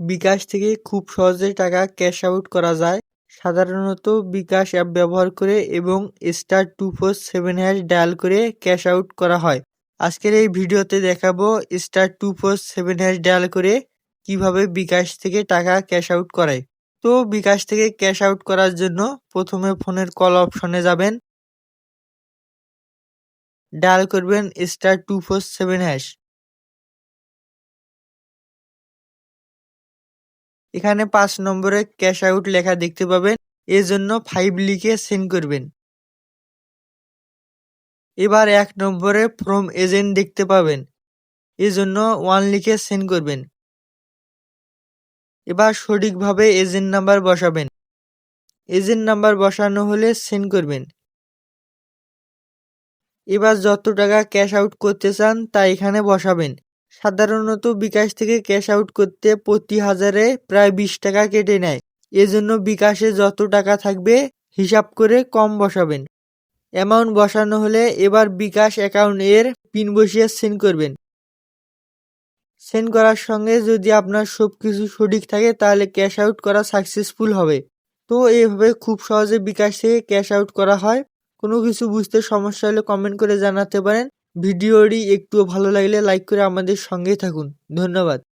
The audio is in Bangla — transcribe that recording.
বিকাশ থেকে খুব সহজে টাকা ক্যাশ আউট করা যায়। সাধারণত বিকাশ অ্যাপ ব্যবহার করে এবং star two four seven hash dial করে ক্যাশ আউট করা হয়। আজকের এই ভিডিওতে দেখাবো star two four seven hash dial করে কীভাবে বিকাশ থেকে টাকা ক্যাশ আউট করায়। তো বিকাশ থেকে ক্যাশ আউট করার জন্য প্রথমে ফোনের কল অপশনে যাবেন। ডায়াল করবেন star two four seven hash. এখানে পাঁচ নম্বরে ক্যাশ আউট লেখা দেখতে পাবেন। এজন্য ফাইভ লিখে সেন্ড করবেন। এবার এক নম্বরে ফ্রম এজেন্ট দেখতে পাবেন। এজন্য ওয়ান লিখে সেন্ড করবেন। এবার সঠিকভাবে এজেন্ট নাম্বার বসাবেন। এজেন্ট নাম্বার বসানো হলে সেন্ড করবেন। এবার যত টাকা ক্যাশ আউট করতে চান তা এখানে বসাবেন। সাধারণত বিকাশ থেকে ক্যাশ আউট করতে প্রতি হাজারে প্রায় বিশ টাকা কেটে নেয়। এজন্য বিকাশে যত টাকা থাকবে, হিসাব করে কম বসাবেন। অ্যামাউন্ট বসানো হলে এবার বিকাশ অ্যাকাউন্ট এর পিন বসিয়ে সেন্ড করবেন। সেন্ড করার সঙ্গে যদি আপনার সব কিছু সঠিক থাকে, তাহলে ক্যাশ আউট করা সাকসেসফুল হবে। তো এইভাবে খুব সহজে বিকাশ থেকে ক্যাশ আউট করা হয়। কোনো কিছু বুঝতে সমস্যা হলে কমেন্ট করে জানাতে পারেন। ভিডিওটি একটু ভালো লাগলে লাইক করে আমাদের সঙ্গেই থাকুন। ধন্যবাদ।